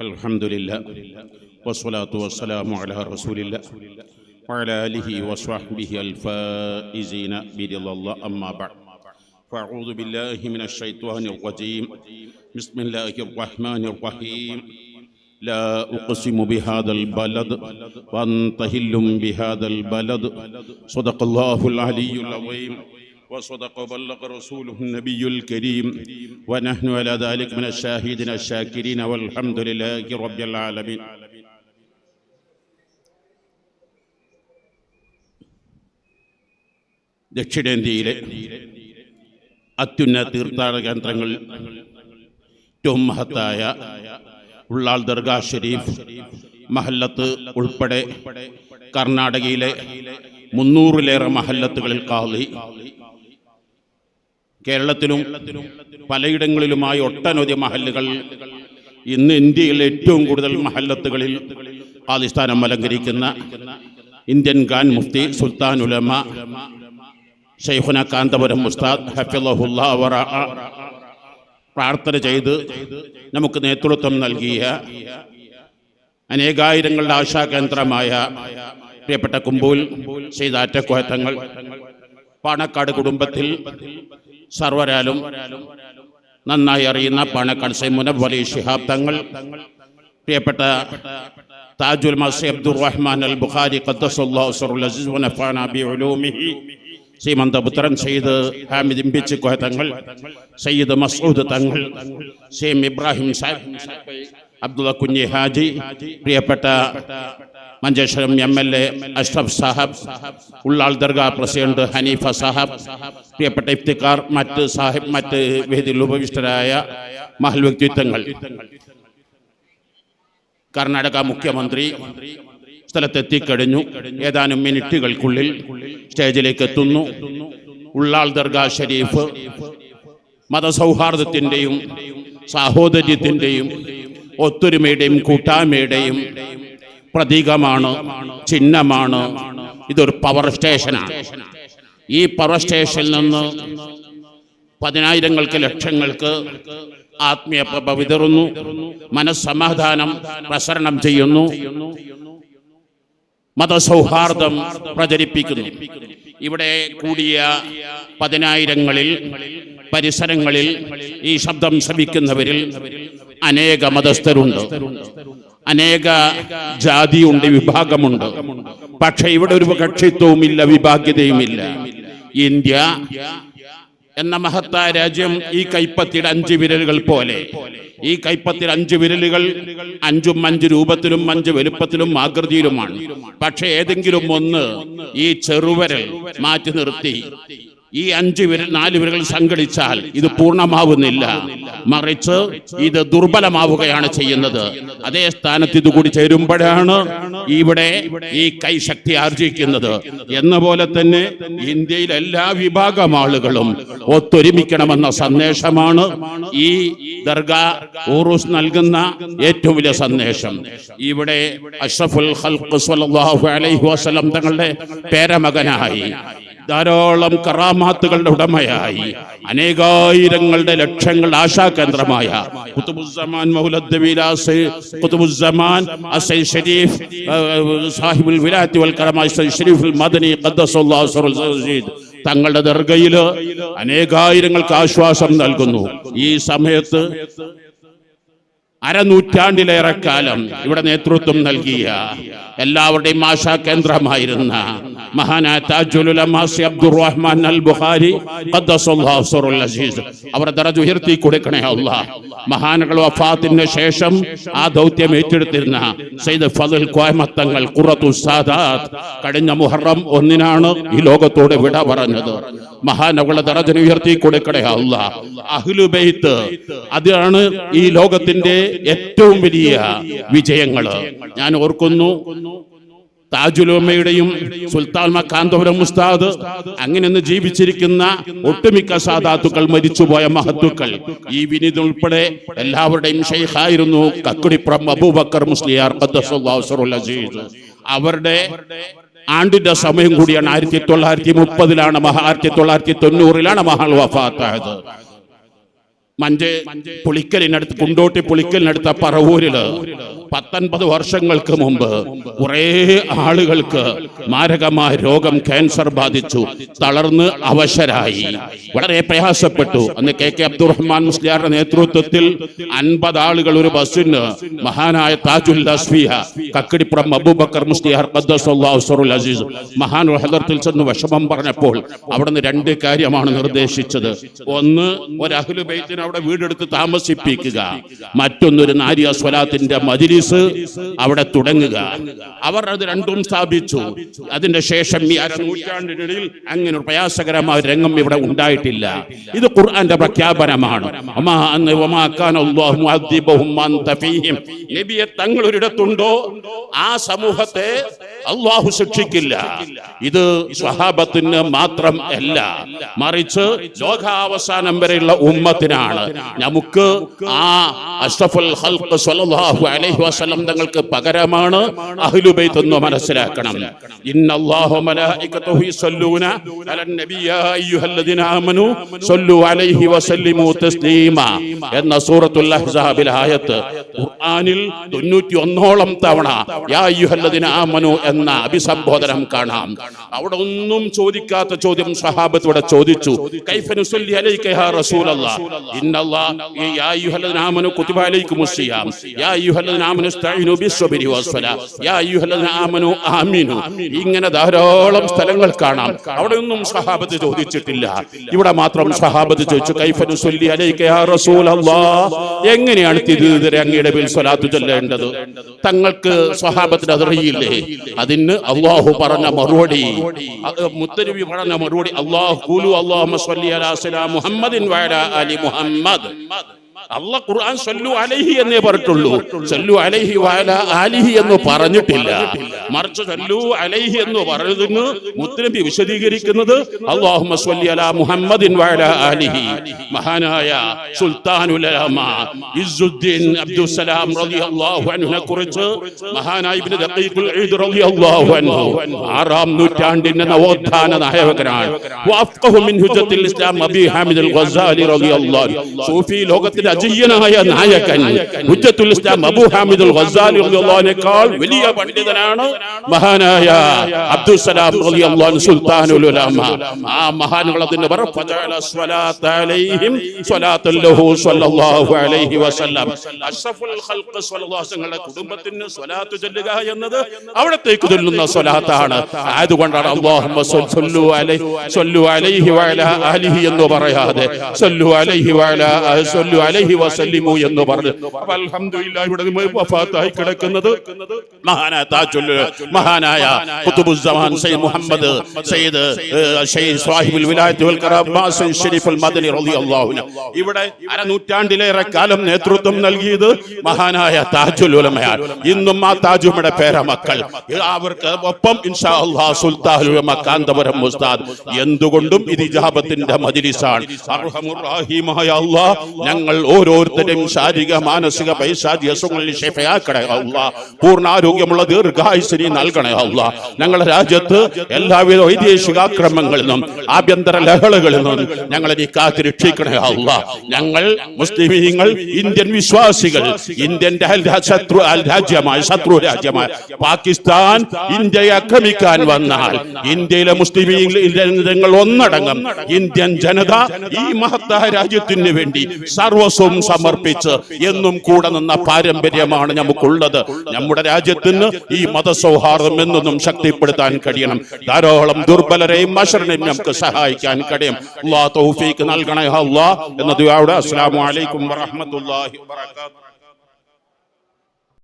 الحمد لله والصلاة والسلام على رسول الله وعلى آله وصحبه الفائزين برضا الله. أما بعد فأعوذ بالله من الشيطان الرجيم. بسم الله الرحمن الرحيم. لا أقسم بهذا البلد وأنت هل بهذا البلد. صدق الله العلي العظيم. وصدق وبلغ رسوله النبي الكريم ونحن على ذلك من الشاهدين الشاكرين والحمد لله رب العالمين ദക്ഷിണേന്ത്യയിലെ അത്യുന്നത തീർത്ഥാടന കേന്ദ്രങ്ങൾ ഏറ്റവും മഹത്തായ ഉള്ളാൾ ദർഗാ ഷരീഫ് മഹല്ലത്ത് ഉൾപ്പെടെ കർണാടകയിലെ മുന്നൂറിലേറെ മഹല്ലത്തുകളിൽ കാളി കേരളത്തിലും പലയിടങ്ങളിലുമായി ഒട്ടനവധി മഹല്ലുകൾ ഇന്ന് ഇന്ത്യയിൽ ഏറ്റവും കൂടുതൽ മഹല്ലത്തുകളിൽ കാലിസ്ഥാനം അലങ്കരിക്കുന്ന ഇന്ത്യൻ ഖാൻ മുഫ്തി സുൽത്താൻ ഉലമ ഷെയ്ഖുന കാന്തപുരം മുസ്താദ് ഹഫിളഹുല്ലാ വറ പ്രാർത്ഥന ചെയ്ത് നമുക്ക് നേതൃത്വം നൽകിയ അനേകായിരങ്ങളുടെ ആശാകേന്ദ്രമായ പ്രിയപ്പെട്ട കുമ്പൂൽ ചെയ്ത അറ്റക്കുഹത്തങ്ങൾ പാണക്കാട് കുടുംബത്തിൽ സർവരാലും നന്നായി അറിയുന്ന പാണക്കാട് സൈമുന വലി ഷിഹാബ് തങ്ങൾ. പ്രിയപ്പെട്ട താജുൽ മാസി അബ്ദുർ റഹ്മാൻ അൽ ബുഖാരി ശ്രീമന്തപുത്രൻ സയ്യിദ് ഹാമിദ് ഇമ്പിച്ച് കോയ തങ്ങൾ സയ്യിദ് മസൂദ് തങ്ങൾ സേം ഇബ്രാഹിം സാഹിബ് അബ്ദുള്ള കുഞ്ഞി ഹാജി പ്രിയപ്പെട്ട Manjeshwaram M L A Ashraf Sahab Ullal Dargah president Hanifa Sahab പ്രിയപ്പെട്ട ഇഫ്തിക്കാർ മറ്റ് സാഹിബ് മറ്റ് വേദിയിൽ ഉപവിഷ്ടരായ മഹൽ വ്യക്തിത്വങ്ങൾ. കർണാടക മുഖ്യമന്ത്രി സ്ഥലത്തെത്തിക്കഴിഞ്ഞു. ഏതാനും മിനിറ്റുകൾക്കുള്ളിൽ സ്റ്റേജിലേക്ക് എത്തുന്നു. ഉള്ളാൾ ദർഗാ ഷരീഫ് മതസൗഹാർദ്ദത്തിന്റെയും സാഹോദര്യത്തിന്റെയും ഒത്തൊരുമയുടെയും കൂട്ടായ്മയുടെയും പ്രതീകമാണ് ചിഹ്നമാണ്. ഇതൊരു പവർ സ്റ്റേഷനാണ് ഈ പവർ സ്റ്റേഷനിൽ നിന്ന് പതിനായിരങ്ങൾക്ക് ലക്ഷങ്ങൾക്ക് ആത്മീയ വിതറുന്നു. മനസ്സമാധാനം പ്രസരണം ചെയ്യുന്നു. മതസൗഹാർദ്ദം പ്രചരിപ്പിക്കുന്നു. ഇവിടെ കൂടിയ പതിനായിരങ്ങളിൽ പരിസരങ്ങളിൽ ഈ ശബ്ദം ശ്രമിക്കുന്നവരിൽ അനേക മതസ്ഥരുണ്ട്. അനേക ജാതിയുണ്ട് വിഭാഗമുണ്ട്. പക്ഷെ ഇവിടെ ഒരു കക്ഷിത്വവുമില്ല വിഭാഗ്യതയുമില്ല. ഇന്ത്യ എന്ന മഹത്തായ രാജ്യം ഈ കൈപ്പത്തിയുടെ അഞ്ച് വിരലുകൾ പോലെ. ഈ കൈപ്പത്തിൽ അഞ്ച് വിരലുകൾ അഞ്ചും അഞ്ച് രൂപത്തിലും അഞ്ച് വലുപ്പത്തിലും ആകൃതിയിലുമാണ്. പക്ഷെ ഏതെങ്കിലും ഒന്ന് ഈ ചെറുവരൽ മാറ്റി നിർത്തി. ഈ അഞ്ച് വിരൽ നാല് വിരകൾ സംഘടിച്ചാൽ ഇത് പൂർണമാവുന്നില്ല. മറിച്ച് ഇത് ദുർബലമാവുകയാണ് ചെയ്യുന്നത്. അതേ സ്ഥാനത്ത് ഇത് കൂടി ചേരുമ്പോഴാണ് ഇവിടെ ഈ കൈ ശക്തി ആർജിക്കുന്നത്. എന്ന പോലെ തന്നെ ഇന്ത്യയിൽ എല്ലാ വിഭാഗം ആളുകളും ഒത്തൊരുമിക്കണമെന്ന സന്ദേശമാണ് ഈ ദർഗാ ഊറൂസ് നൽകുന്ന ഏറ്റവും വലിയ സന്ദേശം. ഇവിടെ അഷ്റഫുൽ അലൈഹി വസല്ലം തങ്ങളുടെ പേരമകനായി. ധാരാളം കറാമാത്തുകളുടെ ഉടമയായി. അനേകായിരങ്ങളുടെ ലക്ഷങ്ങളുടെ ആശാകേന്ദ്രമായ അസീദ് തങ്ങളുടെ ദർഗയിൽ അനേകായിരങ്ങൾക്ക് ആശ്വാസം നൽകുന്നു. ഈ സമയത്ത് അരനൂറ്റാണ്ടിലേറെ കാലം ഇവിടെ നേതൃത്വം നൽകിയ എല്ലാവരുടെയും ആശാ കേന്ദ്രമായിരുന്ന മഹാനായ അബ്ദുറഹ്മാൻ അൽ അസീസ്. അവർ ദറജ ഉയർത്തി കൊടുക്കണേ അല്ലാഹ് മഹാനകൾ വഫാത്തിന് ശേഷം ആ ദൗത്യം ഏറ്റെടുത്തിരുന്ന സയ്യിദ് ഫضل കോയമത്തങ്ങൾ കുറത്തു സാദാത്ത് കഴിഞ്ഞ മുഹറം ഒന്നിനാണ് ഈ ലോകത്തോട് വിട പറഞ്ഞത്. മഹാനകളെ ദറജന ഉയർത്തി കൊടുക്കണേ അല്ലാഹ് അഹ്ലുബൈത്ത് അതാണ് ഈ ലോകത്തിന്റെ ഏറ്റവും വലിയ വിജയങ്ങൾ ഞാൻ ഓർക്കുന്നു താജുലോമയുടെയും സുൽത്താൻ മക്കാന്തപുരം മുസ്താദ് അങ്ങനെ ഒന്ന് ജീവിച്ചിരിക്കുന്ന ഒട്ടുമിക്ക സാധാത്തുക്കൾ മരിച്ചുപോയ മഹത്തുക്കൾ. ഈ വിനീത് ഉൾപ്പെടെ എല്ലാവരുടെയും ഷെയ്ഖായിരുന്നു കക്കുടിപ്പുറം അബൂബക്കർ മുസ്ലിയാർ അവരുടെ ആണ്ടിന്റെ സമയം കൂടിയാണ് ആയിരത്തി തൊള്ളായിരത്തി മുപ്പതിലാണ് മഹാ ആയിരത്തി തൊള്ളായിരത്തി തൊണ്ണൂറിലാണ് മഹാൾ വഫാത്തായത്. മഞ്ചേ പുളിക്കലിനടുത്ത് കുണ്ടോട്ടി പുളിക്കലിനടുത്ത പറവൂരിൽ പത്തൊൻപത് വർഷങ്ങൾക്ക് മുമ്പ് കുറേ ആളുകൾക്ക് മാരകമായ രോഗം ക്യാൻസർ ബാധിച്ചു. തളർന്ന് അവശരായി. വളരെ പ്രയാസപ്പെട്ടു. അന്ന് കെ കെ അബ്ദുറഹ്മാൻ മുസ്ലിയാരുടെ നേതൃത്വത്തിൽ അൻപത് ആളുകൾ ഒരു ബസ്സിന് മഹാനായ താജുൽ അസ്ഫിയ കക്കിടിപ്പുറം അബൂബക്കർ മുസ്ലിയാർ അസീസ് മഹാൻ ഹദർത്തിൽ ചെന്ന് വിഷമം പറഞ്ഞപ്പോൾ അവിടുന്ന് രണ്ട് കാര്യമാണ് നിർദ്ദേശിച്ചത്. ഒന്ന് ഒരു അഹ്ലുബൈത്തിന് അവിടെ വീടെടുത്ത് താമസിപ്പിക്കുക. മറ്റൊന്നൊരു നാരിയ സ്വലാത്തിന്റെ മജിലിസ് അവിടെ തുടങ്ങുക. അവർ അത് രണ്ടും സ്ഥാപിച്ചു. അതിന്റെ ശേഷം ഈ അരനൂറ്റാണ്ടിനിടയിൽ അങ്ങനെ ഒരു പ്രയാസകരമായ രംഗം ഇവിടെ ഉണ്ടായിട്ടില്ല. ഇത് ഖുർആന്റെ പ്രഖ്യാപനമാണ്. തങ്ങൾ ഒരിടത്തുണ്ടോ? ആ സമൂഹത്തെ അള്ളാഹു ശിക്ഷിക്കില്ല. ഇത് സ്വഹാബത്തിന് മാത്രം അല്ല. മറിച്ച് ലോകാവസാനം വരെയുള്ള ഉമ്മത്തിനാണ്. നമുക്ക് ആ അഷ്റഫുൽ ഹൽക്ക് സ്വല്ലല്ലാഹു അലൈഹി വസല്ലം തങ്ങൾക്ക് പകരമാണ് അഹ്ലുബൈത്ത് എന്ന് മനസ്സിലാക്കണം. ഇന്നല്ലാഹു മലായികതുഹു യുസല്ലൂന അലൻ നബി യാ അയ്യുഹല്ലദീന ആമനു സല്ലു അലൈഹി വസല്ലിമു തസ്ലീമ എന്ന സൂറത്തുൽ അഹ്സാബിൽ ആയത്ത് ഖുർആനിൽ 91 ഓളം തവണ യാ അയ്യുഹല്ലദീന ആമനു എന്ന അഭിസംബോധനം കാണാം. അവിടെ ഒന്നും ചോദിക്കാത്ത ചോദ്യം സഹാബത്ത് ഇവിടെ ചോദിച്ചു ഇങ്ങനെ ധാരാളം സ്ഥലങ്ങൾ കാണാം. അവിടെ ഒന്നും സഹാബത്ത് ചോദിച്ചിട്ടില്ല. ഇവിടെ മാത്രം സഹാബത്ത് ചോദിച്ചു കൈഫനുസൊല്ലി എങ്ങനെയാണ് തിരുതരെ അങ്ങയുടെ മേൽ സ്വലാത്തു ചൊല്ലേണ്ടത്? തങ്ങൾക്ക് സ്വഹാബത്തിന് അതറിയില്ലേ അതിന് അള്ളാഹു പറഞ്ഞ മറുപടി. മുത്തരുവി പറഞ്ഞ മറുപടി. അള്ളാഹു അള്ളാഹു മുഹമ്മദിൻ വഅലാ അലി മുഹമ്മദ്. അല്ല ഖുർആൻ സല്ലു അലൈഹി എന്നേ പറഞ്ഞിട്ടുള്ളൂ. സല്ലു അലൈഹി വഅല ആലിഹി എന്ന് പറഞ്ഞിട്ടില്ല. മറിച്ച് സല്ലു അലൈഹി എന്ന് പറഞ്ഞതിന് മുത്തനബി വിശദീകരിക്കുന്നത് അല്ലാഹുമ്മ സ്വല്ലി അലാ മുഹമ്മദിൻ വഅല ആലിഹി. മഹാനായ സുൽത്താനുൽ ഉലമ ഇസ്സുദ്ദീൻ അബ്ദുസ്സലാം റളിയല്ലാഹു അൻഹുനെ കുറിച്ച് മഹാനായ ഇബ്നു ദഖീഖുൽ ഈദ് റളിയല്ലാഹു അൻഹു. ആറാം നൂറ്റാണ്ടിന്റെ നവോത്ഥാന നായകനാണ്. വഅഫ്ഖഹു മിൻ ഹുജ്ജത്തുൽ ഇസ്ലാം അബി ഹാമിദ് അൽ ഗസാലി റളിയല്ലാഹു സൂഫി ലോകത്തിന്റെ അജയ്യനായ നായകൻ ഹുജ്ജത്തുൽ ഇസ്ലാം അബൂ ഹാമിദുൽ റളിയല്ലാഹുവിനേക്കാൾ വലിയ പണ്ഡിതനാണ് മഹാനായ അബ്ദുസലാം റളിയല്ലാഹു സുൽത്താനുൽ ഉലമ. ആ മഹാനുകൾ അതിന്റെ പറ ഫജഅല സ്വലാത്ത അലൈഹിം സ്വലാത്തുൽ ലഹു സ്വല്ലല്ലാഹു അലൈഹി വസല്ലം. അഷ്റഫുൽ ഖൽഖ് സ്വല്ലല്ലാഹു അലൈഹി കുടുംബത്തിന് സ്വലാത്ത് ചൊല്ലുക എന്നത് അവിടത്തേക്ക് ചൊല്ലുന്ന സ്വലാത്താണ്. അതുകൊണ്ടാണ് അല്ലാഹുമ്മ സ്വല്ലു അലൈഹി സ്വല്ലു അലൈഹി വഅലാ എന്ന് പറയാതെ. സ്വല്ലു വഅലാ സ്വല്ലു അലൈഹി വസല്ലിമു എന്ന് പറഞ്ഞു. അപ്പൊ അൽഹംദുലില്ലാഹ് ഇവിടെ വഫാത്തായി കിടക്കുന്നത് മഹാനായ താജുൽ മഹാനായ സയ്യിദ് മുഹമ്മദ് സയ്യിദ് ഷെയ്ഖ് സയ്യിദ് സാഹിബുൽ വിലായത്ത് വൽ കറാമാസ് ഷരീഫുൽ മദനി റളിയല്ലാഹു അൻഹു. ഇവിടെ അരനൂറ്റാണ്ടിലേറെ കാലം നേതൃത്വം നൽകിയത് മഹാനായ താജുൽ ഉലമയാണ്. ഇന്നും ആ താജുമയുടെ പേരമക്കൾ. അവർക്ക് ഒപ്പം ഇൻഷാ അല്ലാഹ് കാന്തപുരം മുസ്താദ് എന്തുകൊണ്ടും ഇത് ഇജാബത്തിന്റെ മജ്ലിസാണ്. അർഹമുർ റഹീമായ അല്ലാഹ് ഞങ്ങൾ ഓരോരുത്തരും ശാരീരിക മാനസിക പൈശാചിക അസുഖങ്ങളിൽ ഷെഫയാക്കണേ അല്ലാ പൂർണ ആരോഗ്യമുള്ള ദീർഘായുസിനി നൽകണേ അല്ല ഞങ്ങളുടെ രാജ്യത്ത് എല്ലാവിധ വൈദേശിക ആക്രമങ്ങളിൽ നിന്നും ആഭ്യന്തര ലഹളകളിൽ നിന്നും ഞങ്ങളെ നീ കാത്തി രക്ഷിക്കണേ അല്ലാ ഞങ്ങൾ മുസ്ലിമീങ്ങൾ ഇന്ത്യൻ വിശ്വാസികൾ ഇന്ത്യൻ ശത്രു രാജ്യമായ ശത്രു രാജ്യമായ പാകിസ്ഥാൻ ഇന്ത്യയെ ആക്രമിക്കാൻ വന്നാൽ ഇന്ത്യയിലെ മുസ്ലിം ജനങ്ങൾ ഒന്നടങ്കം ഇന്ത്യൻ ജനത ഈ മഹത്തായ രാജ്യത്തിന് വേണ്ടി സർവസ്വം സമർപ്പിച്ച് എന്നും കൂടെ നിന്ന പാരമ്പര്യമാണ് നമുക്കുള്ളത്. നമ്മുടെ രാജ്യത്തിന് ഈ മതസൗഹാർദ്ദം എന്നൊന്നും ശക്തിപ്പെടുത്താൻ കഴിയണം. ധാരാളം ദുർബലരെയും മഷറിനെയും നമുക്ക് സഹായിക്കാൻ കഴിയും. അള്ളാഹ് തൗഫീക്ക് നൽകണേ അള്ളാഹ് എന്ന അവിടെ. അസ്സലാമു അലൈക്കും വറഹ്മത്തുള്ളാഹി വബറകാതുഹു.